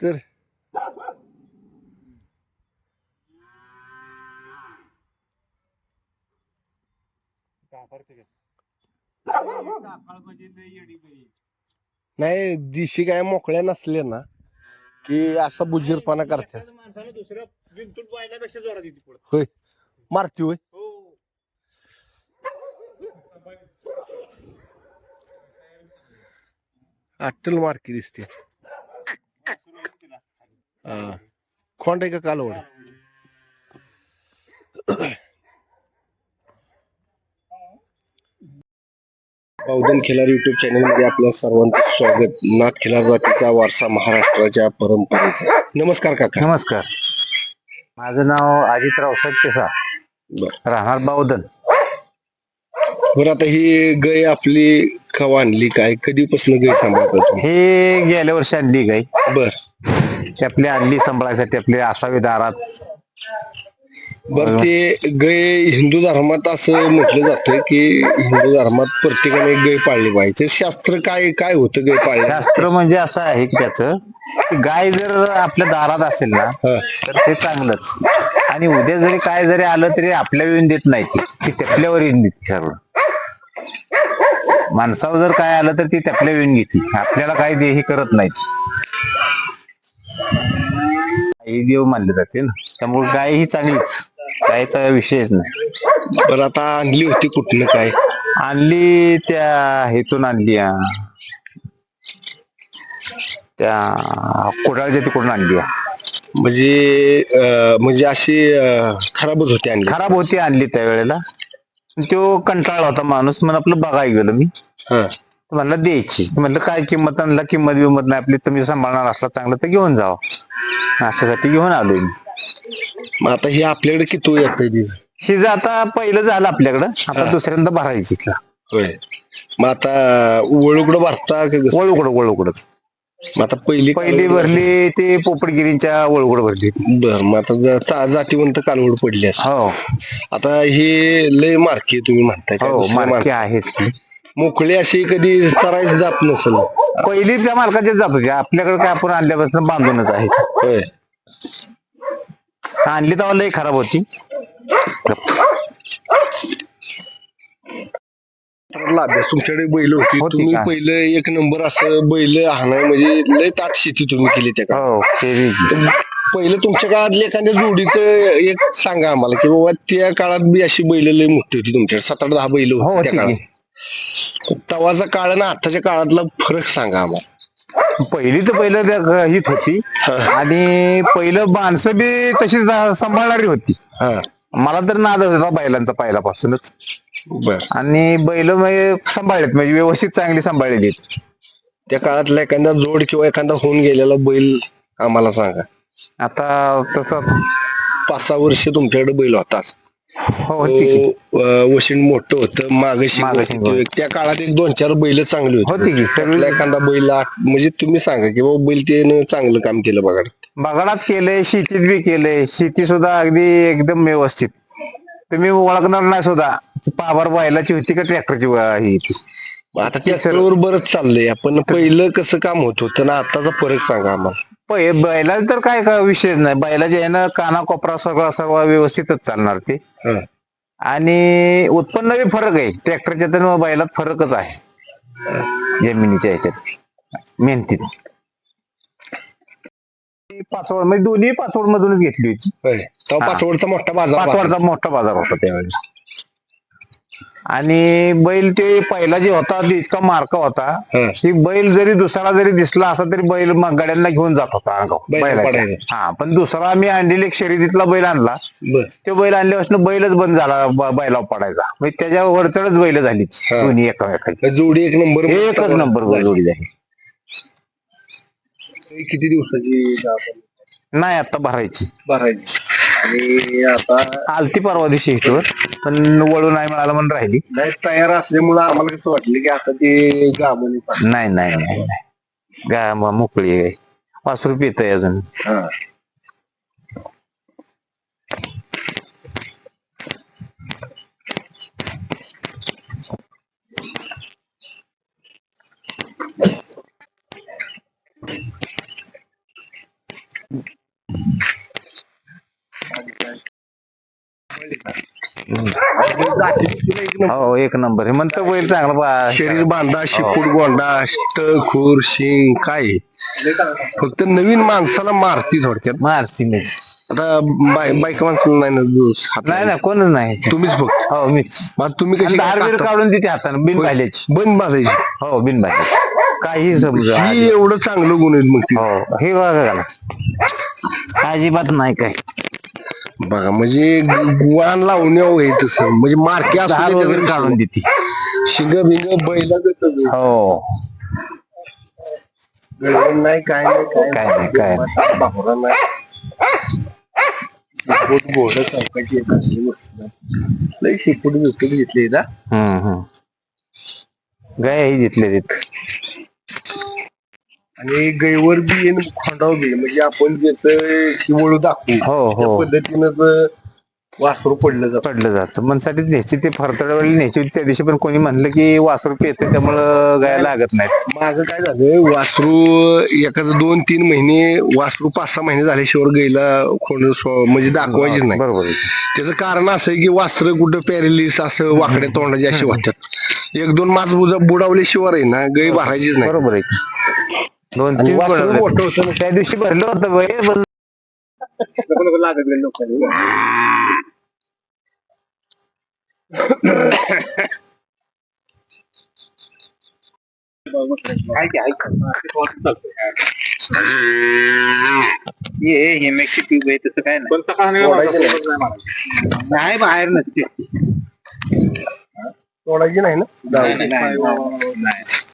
तर नाही दिशी काय मोकळ्या नसल्या ना की असा बुजीरपणा करतात माणसाला दुसऱ्या पाहिल्यापेक्षा जोरात येते पुढे. होय. मारती होय. अट्टल मारकी दिसते. हा. खोंड आहे का कालवड? बावधन खिलार युट्यूब चॅनलमध्ये आपल्या सर्वांचं स्वागत. नाथ खिलार जातीचा वारसा महाराष्ट्राच्या परंपरेचा. नमस्कार काका. नमस्कार. माझं नाव अजित रावसाहेब बर. राहणार बावधन बरं आता ही गाय आपली कवा आणली काय? कधीपासून गाय सांभाळता हे गेल्या वर्षी आणली गाय. बर. ती आपली आणली सांभाळायसाठी आपले असावे दारात. बर ते गाय हिंदू धर्मात असं म्हटलं जातं की हिंदू धर्मात प्रत्येकाने गाय पाळली पाहिजे. ते शास्त्र काय काय होतं गाय पाळल्या शास्त्र म्हणजे असं आहे की त्याचं की गाय जर आपल्या दारात असेल ना तर ते चांगलंच. आणि उद्या जरी काय जरी आलं तरी आपल्या येऊन देत नाही ती ती येऊन देते ठरवून. माणसावर जर काय आलं तर ती तेपल्या येऊन घेते आपल्याला काय दे हे करत नाहीत. आई देव मानले जाते ना त्यामुळे गाय ही चांगलीच. गायचा विषयच नाही. बरं आता आणली होती कुठलं काय? आणली त्या हेतून आणली. त्या कोडाळच्या तिकडून आणली. म्हणजे म्हणजे अशी खराबच होती आणली. खराब होती आणली त्यावेळेला. तो कंटाळला होता माणूस. म्हणून आपलं बघायला गेलो मी म्हणला द्यायची. म्हणलं काय किंमत? आणला किंमत बिंमत नाही आपली. तुम्ही सांभाळणार असला चांगलं तर घेऊन जावा. अशासाठी घेऊन आलोय मी. आता हे आपल्याकडे किती येत शिज आता पहिलं झालं आपल्याकडं. आता. दुसऱ्यांदा भरायची मग आता वळुकडं भरता? वळूकडं वळूकडं मग आता पहिली पहिली भरली ते पोपटगिरींच्या वळूकडं भरली. बर मग आता जा- जातीवंत कालवड पडली. हो. आता हे लय मार्के तुम्ही म्हणताय काय हो दुसरं मार्के मार्के. आहेत ती. मोकळी अशी कधी चरायच जात नसेल. पहिली त्या मालकाचीच जात होती. आपल्याकडे काय आपण आणल्यापासून बांधूनच आहे. होय. आणली तेव्हा लई खराब होती. तर लाभ्यास तुमच्याकडे बैल होती होती तुम्ही का? पहिलं एक नंबर असं बैल हाणाय म्हणजे लय ताट शेती तुम्ही केली त्या काळात. हो. पहिलं तुमच्या काळातल्या एखाद्या जोडीचं एक सांगा आम्हाला की बाबा त्या काळात बी अशी बैल लय मोठी होती तुमच्या सात आठ दहा बैल हो होती त्या काळात. तवाचा काळ आणि आताच्या काळातला फरक सांगा आम्हाला. पहिली तर पहिलं त्या हीच होती आणि पहिलं माणसं बी तशी जा- सांभाळणारी होती. हा. मला तर नाद होता बैलांचा पहिल्यापासूनच. बर. आणि बैल म्हणजे सांभाळलेत म्हणजे व्यवस्थित चांगली सांभाळलेली त्या काळातला एखादा जोड किंवा एखादा होऊन गेलेला बैल आम्हाला सांगा. आता तसं पाच सहा वर्ष तुमच्याकडे बैल होताच हो होती अं, वशीण मोठं होतं माग मागं शिंग होतं. त्या काळात एक दोन चार बैल चांगली होती. की, सगळी- त्यातला एखादा बैल आठ- म्हणजे तुम्ही सांगा की बाबा बैल त्यानं चांगलं काम केलं बघा. बगाडात केलंय शेतीत बी केलंय. शेती सुद्धा अगदी एकदम व्यवस्थित. तुम्ही ओळखणार नाही सुद्धा. की पावर बैलाची होती का ट्रॅक्टरची ही? होती आता त्याच्यावर बरंच चाललंय. आपण पहिलं कसं काम होत होतं ना आताचा फरक सांगा आम्हाला. पै- बैलाचं तर काय का विषयच नाही. बैलाच्या यानं काना कोपरा सगळं सगळं व्यवस्थितच चालणार ते. हा. आणि उत्पन्न बी फरक आहे. ट्रॅक्टरच्या तर बैलात फरकच आहे. जमिनीच्या ह्याच्यात. मेहनतीत पाचवड म्हणजे दोन्ही पाचवड मधूनच घेतली होती होय. तेव्हा हा. पाचवडचा मोठा बाजार. पाचवडचा मोठा बाजार होता त्यावेळेस आणि बैल ते पहिला जे होता ते इतका मार्का होता हा. की बैल जरी दुसरा जरी दिसला असा तरी बैल मग गाड्यांना घेऊन जात होता अंगावर बैलाला बैलाच्या. पडायचं. हा पण दुसरा आम्ही आणलेला एक शर्यतीतला बैल आणला बर तो बैल आणल्यापासून बैलच बंद झाला ब- बैलावर पडायचा म्हणजे त्याच्या वरचढच बैल झाली हा. दोन्ही एकामेकाची जोडी एक नंबर एकच नंबर जोडी झाली किती दिवसाची आपण नाही आता भरायची. भरायची. आणि आता आलती परवा दिवशी इथवर पण वळू नाही मिळाला म्हणून राहिली. नाही तयार असल्यामुळं आम्हाला कसं वाटलं की आता ते गावाने नाही नाही नाही नाही. गा मोकळी आहे. पाच रुपये येत अजून. हा. हो एक नंबर. हे म्हणतं बैल चांगला बा- शरीर बांधा शिपूड गोंडा ष्ट खूर शिंग काय? फक्त नवीन माणसाला मारती थोडक्यात. मारती मी. आता बाय बायका माणसाला नाही ना हात नाही ना कोणच नाही. तुम्हीच फक्त. हो मीच मग तुम्ही कशी दार बीर काढून देते हातानं बिन भाल्याची बंद बाजायची हो बिन भाल्याची काही समजा ही एवढं चांगलं गुण आहेत मग ती. हो हे बघा अजिबात नाही काय. बघा म्हणजे ग- वाण लावण्या आहे तसं. म्हणजे मारके दार वगैरे काढून देते. शिंग बिंग बैला हो. नाही काय नाही काय नाही, काय नाही. बाहुरा नाही. शेपूट घोड चौकाची येत असली मस्त. लय शेपूट बिपूट घेतली ना. गाय ही घेतले तिथ आणि गैवर बी येईन खोंडाव बी म्हणजे आपण ज्याच वळू दाखवू हो त्या हो. पद्धतीनं वासरू पडलं जातं. पडलं जातं. मनसाठी न्यायची ते फरतडवाली न्यायची होती त्या दिवशी पण कोणी म्हणलं की वासरू पेते त्यामुळं गाय लागत नाही माझं काय झालं वासरू एखादं दोन तीन महिने वासरू पाच सहा महिने झाल्याशिवाय गायला कोण स्व- म्हणजे दाखवायचीच नाही. बरोबर आहे. त्याचं कारण असं आहे की वासरं कुठं पॅरेलिस असं वाकड्या तोंडाची अशी वाटतात. एक दोन मास बुजा बुडावल्याशिवाय आहे ना गाय भरायचीच नाही. बरोबर आहे. दोन आणि तीन वासरू बुडवले. मोठं होतं ना. त्या दिवशी भरलं होतं बाई, पण लागत गेले लोकांनी हे मेक्सी ट्यूब आहे तसं काय नाही नाही ओढायचं नाही. नाही मला. नाही बाहेर नसते तोडायची नाही ना नाही, नाही, नाही.